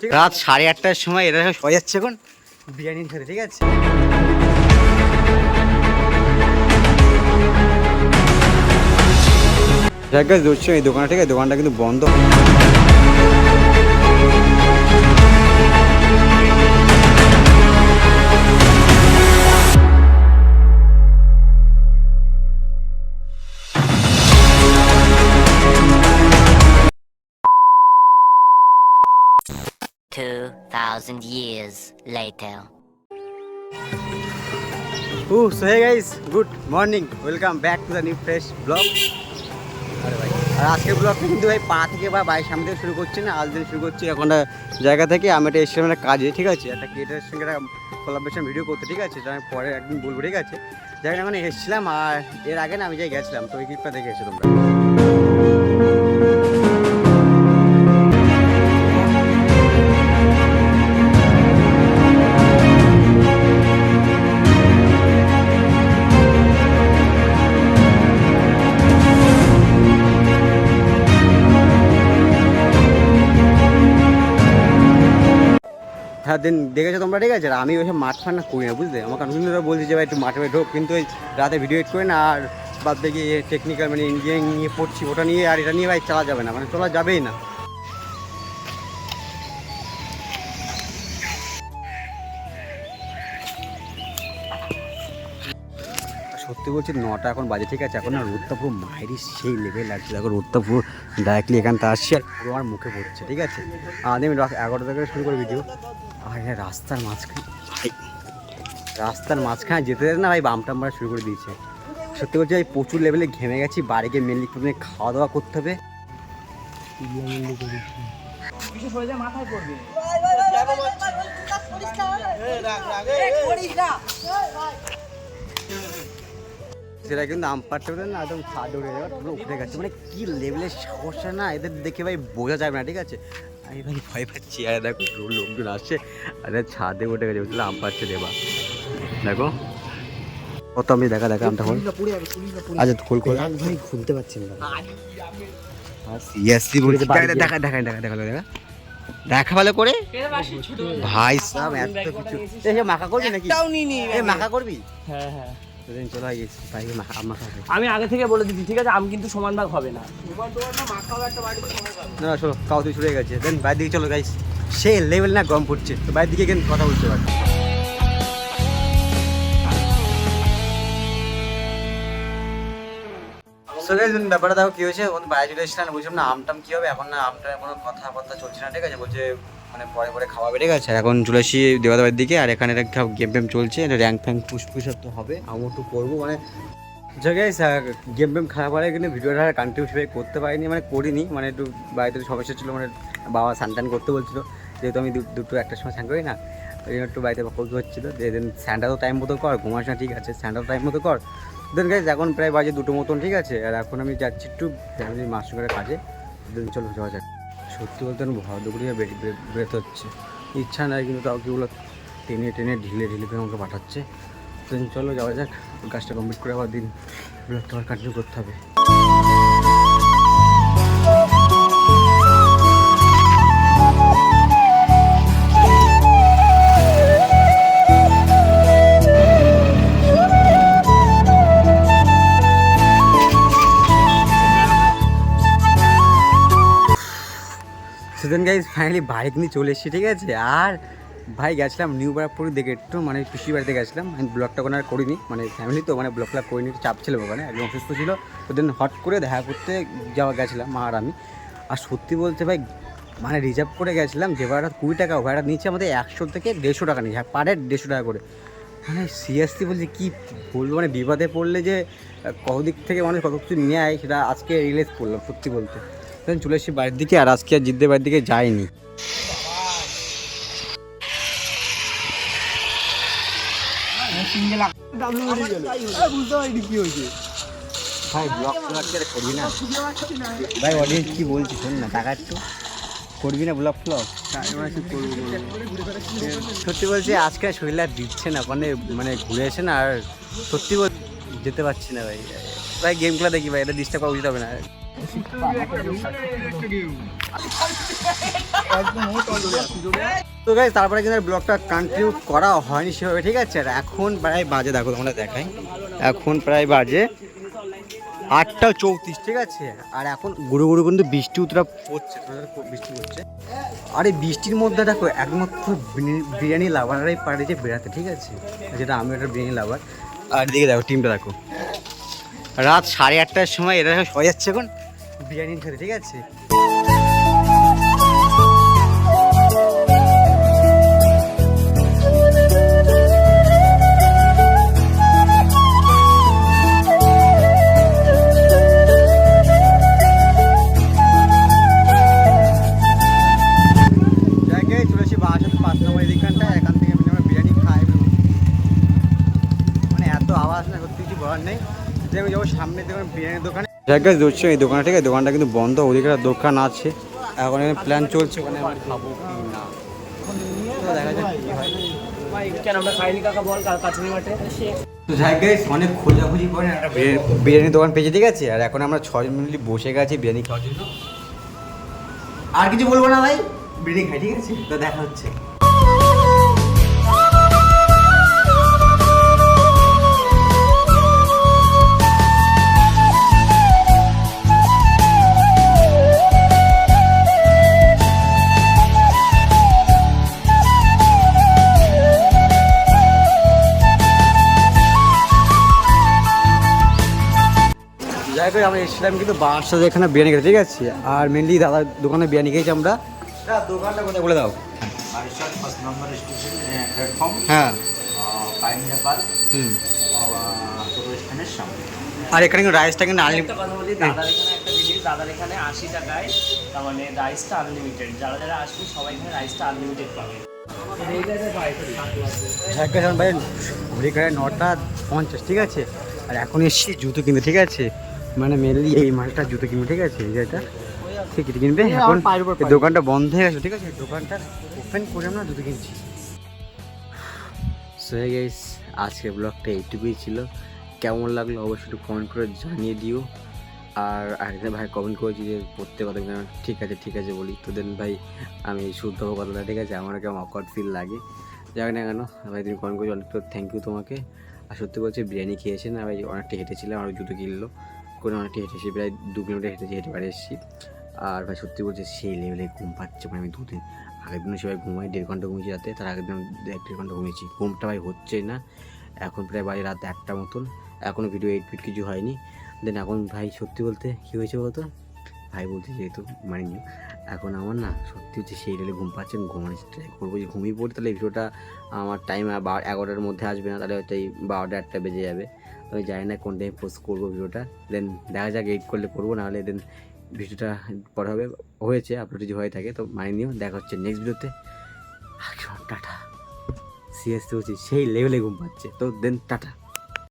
রাত সাড়ে আটটার সময় এরা সব সবাই যাচ্ছে এখন। বিরিয়ানি খেতে ঠিক আছে? এই দোকানটা ঠিক আছে? দোকানটা কিন্তু বন্ধ। Thousand years later. Oh so hey guys good morning welcome back to the new fresh blog আরে আজকের ব্লগটা কিন্তু ভাই পা থেকে বা বাড়ির সামনে থেকে শুরু করছি না আজ দিন শুরু করছি এখন জায়গা থেকে। আমি একটা এসেছিলাম একটা কাজে, ঠিক আছে? একটা ক্রিয়েটারের সঙ্গে একটা কোলাবরেশন ভিডিও করতে, ঠিক আছে? আমি পরে একদিন বলব, ঠিক আছে? যাই এখন এসেছিলাম আর এর আগে না আমি যাই গেছিলাম, তো ওই ক্লিপটা দেখে এসে তোমরা। দিন দেখেছ তোমরা, ঠিক আছে? আর আমি ওইসব মাঠ ফান্না করি না, বুঝলে? আমার কনফিউজনরা বলছি যে, ভাই, একটু মাঠে ঢোক। কিন্তু ওই রাতে ভিডিও এডিট করে না, আর বাদ দেখি টেকনিক্যাল মানে ইঞ্জিনিয়ারিং নিয়ে পড়ছি, ওটা নিয়ে আর এটা নিয়ে ভাই চালা যাবে না মানে চলা যাবেই না। সত্যি বলছি, নটা এখন বাজে, ঠিক আছে? এখন না রোদটা পুরো মায়েরই সেই লেভেল লাগছে। দেখো, রোদটা পুরো ডাইরেক্টলি এখানটা আসছে আর পুরো আমার মুখে পড়ছে, ঠিক আছে? আমি রাত এগারোটা থেকে শুরু করে ভিডিও আর রাস্তার মাঝখানে। রাস্তার মাঝখানে যেতে যেতে না ভাই বামটা মারা শুরু করে দিয়েছে। সত্যি বলছি ভাই প্রচুর লেভেলে ঘেমে গেছি বাড়ি গিয়ে মেনলি প্রথমে খাওয়া দাওয়া করতে হবে। সেটা কিন্তু আম পাড়তে না একদম ছাদ উঠে যাবে উঠে গেছে। মানে কি লেভেলের সমস্যা না এদের দেখে ভাই বোঝা যাবে না ঠিক আছে? আমি ভাই ভয় পাচ্ছি। আর দেখো লোকজন আসছে। আরে ছাদে উঠে গেছে। বুঝলে আম পাচ্ছে দেবা দেখো। কত আমি দেখা দেখা আমটা খোল আচ্ছা খোল খোল। ভাই খুলতে পারছি না। সিরিয়াসলি বলছি। দেখা দেখা দেখা দেখা দেখা দেখা। দেখা ভালো করে? ভাই সাহেব এত কিছু মাখা করবি নাকি? মাখা করবি? হ্যাঁ হ্যাঁ। আমি আগে থেকে বলে দিচ্ছি ঠিক আছে? আমি কিন্তু সমান ভাগ হবে না। না চলো কাউ তুই ছুটে গেছে। দেন বাইরের দিকে চলো গাইস সে লেভেল না গম পড়ছে। তো বাইরের দিকে কিন্তু কথা বলতে পারি So guys, ব্যাপারটা দেখো কি হয়েছে? বাইরে চলে এসেছিলাম বলছিলাম না আমটাম কি হবে? এখন না আমটা কোনো কথাবার্তা চলছে না ঠিক আছে? বলছে মানে পরে পরে খাওয়া বেড়ে গেছে। আর এখন চলে এসেছি দেওয়াদাবাড়ির দিকে, আর এখানে একটা গেম ফেম চলছে, এটা র্যাঙ্ক ফ্যাঙ্ক পুশ পুশ তো হবে আমি একটু করব মানে জায়গায় গেম ফেম খারাপ হলে কিন্তু ভিডিওটা কন্টিনিউ সেভাবে করতে পারিনি মানে করিনি মানে একটু বাড়িতে সমস্যা ছিল মানে বাবা স্নান করতে বলছিল, যেহেতু আমি দুটো একটার সময় স্নান করি না, ওই জন্য একটু বাড়িতে বকল হচ্ছিল দেন স্নানটা তো টাইম মতো কর ঘুমাস না ঠিক আছে স্নানটা টাইম মতো কর। দেন গাইজ এখন প্রায় বাজে দুটো মতন, ঠিক আছে? আর এখন আমি যাচ্ছি একটু ফ্যামিলির মাস করে কাজে দেন চলো যাওয়া যাক। সত্যি বলতে আমি বেরোতে হচ্ছে। ইচ্ছা নাই কিন্তু তাও কিগুলো টেনে টেনে ঢিলে ঢিলে করে আমাকে পাঠাচ্ছে। চলো যাওয়া যাক, কাজটা কমপ্লিট করে আবার দিন। আবার কন্টিনিউ করতে হবে। সেদিন গাইজ ফাইনালি বাইক নিয়ে চলে এসেছি, ঠিক আছে? আর ভাই, গেছিলাম নিউ বারাকপুর দেখে একটু মানে পিসি বাড়িতে গেছিলাম। আমি ব্লগটা কোনো আর করিনি মানে ফ্যামিলি তো মানে ব্লগটা করিনি চাপ ছিল ওখানে, একদম অসুস্থ ছিল। তো দেন হট করে দেখা করতে যাওয়া, গেছিলাম মা আর আমি। আর সত্যি বলতে ভাই মানে রিজার্ভ করে গেছিলাম যে ভাড়াটা কুড়ি টাকা ভাড়া নিচ্ছে আমাদের একশো থেকে দেড়শো টাকা নিচ্ছে পার হেড দেড়শো টাকা করে। মানে সিরিয়াসলি বলছি, কি বলব মানে বিপদে পড়লে যে কত দিক থেকে মানুষ কত কিছু নেয় সেটা আজকে রিয়েলাইজ করলাম, সত্যি বলতে। তখন চলে এসেছি বাড়ির দিকে আর আজকে আর জিদ্দের বাড়ির দিকে যাইনি। ভাই ব্লগ করবি না। ভাই অডিয়েন্স কি বলছি শোন না টাকা একটু। করবি না ব্লগ ফ্লগ সত্যি বলছি, আজকে শরীর আর দিচ্ছে না মানে মানে ঘুরে এসে না আর সত্যি বল যেতে পারছি না ভাই। ভাই গেম খেলা দেখি ভাই, এটা ডিস্টার্ব করা উচিত হবে না। তো গাইজ তারপরে কিন্তু ব্লগটা কন্টিনিউ করা হয়নি সেভাবে, ঠিক আছে? আর এখন প্রায় বাজে, দেখো তোমরা দেখাই। এখন প্রায় বাজে আটটা চৌত্রিশ, ঠিক আছে? আর এখন গুরু গুরু কিন্তু বৃষ্টি উতরা পড়ছে বৃষ্টি পড়ছে। আর এই বৃষ্টির মধ্যে দেখো, একমাত্র বিরিয়ানি লাভাররাই পারে যে বেড়াতে, ঠিক আছে? যেটা আমি একটা বিরিয়ানি লাভার। আর দিকে দেখো টিমটা দেখো। রাত সাড়ে আটটার সময় এরা সব সবাই যাচ্ছে এখন। বিরিয়ানি খেতে ঠিক আছে? মানে আওয়াজ না কিছু বলার নেই। সামনে দেখুন বিরিয়ানির দোকানে জায়গায় ধরছি এই দোকানটা ঠিক আছে দোকানটা কিন্তু বন্ধ, ওদিকে একটা দোকান আছে। এখন এখানে প্ল্যান চলছে ওখানে খাব কি না যাক বিরিয়ানির দোকান ঠিক আছে? আর এখন আমরা ছজন মিলে বসে গেছি বিরিয়ানি খাওয়ার জন্য। আর কিছু বলব না ভাই? বিরিয়ানি খাই, ঠিক আছে? তো দেখা হচ্ছে। দেখা করে আমরা এসেছিলাম কিন্তু বাসটা এখানে বিরিয়ানি খেতে ঠিক আছে? আর মেনলি দাদা দোকানে বিরিয়ানি খেয়েছি আমরা। দোকানটা কোথায় বলে দাও? হ্যাঁ। আর এখানে কিন্তু রাইসটা কিন্তু দাদার এখানে আশি টাকায় তার মানে রাইসটা আনলিমিটেড যারা যারা আসবে সবাই এখানে রাইসটা আনলিমিটেড পাবে। ভাই ঘড়ি কাটায় নটা পঞ্চাশ ঠিক আছে? আর এখন এসছি জুতো কিনতে ঠিক আছে? মানে মেনলি এই মালটা জুতো কিনবে ঠিক আছে? যেটা ঠিক আছে কিনবে। এখন দোকানটা বন্ধ হয়ে গেছে ঠিক আছে? দোকানটা ওপেন করে আমরা জুতো কিনছি। সো গাইস আজকের ব্লগটা এইটুকুই ছিল। কেমন লাগল অবশ্যই একটু কমেন্ট করে জানিয়ে দিও। আর আরেকদিন ভাই কমেন্ট করেছি যে প্রত্যেক কথা ঠিক আছে ঠিক আছে বলি। তো দেন ভাই আমি শুদ্ধ হব কথাটা ঠিক আছে? আমার কেমন অকওয়ার্ড ফিল লাগে। যাক না কেন ভাই তুমি কমেন্ট করেছি অনেক থ্যাংক ইউ তোমাকে। আর সত্যি বলছি বিরিয়ানি খেয়েছেন আর ভাই অনেকটা হেঁটেছিলাম আর জুতো কিনলো। করে অনেকটা হেঁটে হেঁটেছি প্রায় দু কিলোমিটার হেঁটেছি, হেঁটে বাড়ি এসেছি। আর ভাই, সত্যি বলছে সেই লেভেলে ঘুম পাচ্ছে মানে আমি দুদিন আগের দিনও সবাই ঘুমাই, দেড় ঘণ্টা ঘুমিয়েছি রাতে, তার আগের দিন এক দেড় ঘণ্টা ঘুমিয়েছি। ঘুমটা ভাই হচ্ছেই না, এখন প্রায় বাজে রাত একটা মতন, এখনও ভিডিও এইট ফিট কিছু হয়নি। দেন এখন ভাই, সত্যি বলতে কী হয়েছে বলতো? ভাই বলতে যেহেতু মানিনি এখন আমার না সত্যি হচ্ছে সেই লেভেলে ঘুম পাচ্ছে, আমি ঘুমানোর ট্রাই করব। যে ঘুমিয়ে পড়ি তাহলে ভিডিওটা আমার টাইম এগারোটার মধ্যে আসবে না, তাহলে হয়তো এই বারোটা, একটা বেজে যাবে। আমি জানি না কোন টাইমে পোস্ট করব ভিডিওটা। দেন দেখা যাক এইট করলে করব, নাহলে দেন ভিডিওটা পরে হবে। হয়েছে আপলোড যদি হয়ে থাকে তো মানে নিও। দেখা হচ্ছে নেক্সট ভিডিওতে টাটা। সিএস হচ্ছে সেই লেভেলে ঘুম পাচ্ছে। তো দেন টাটা।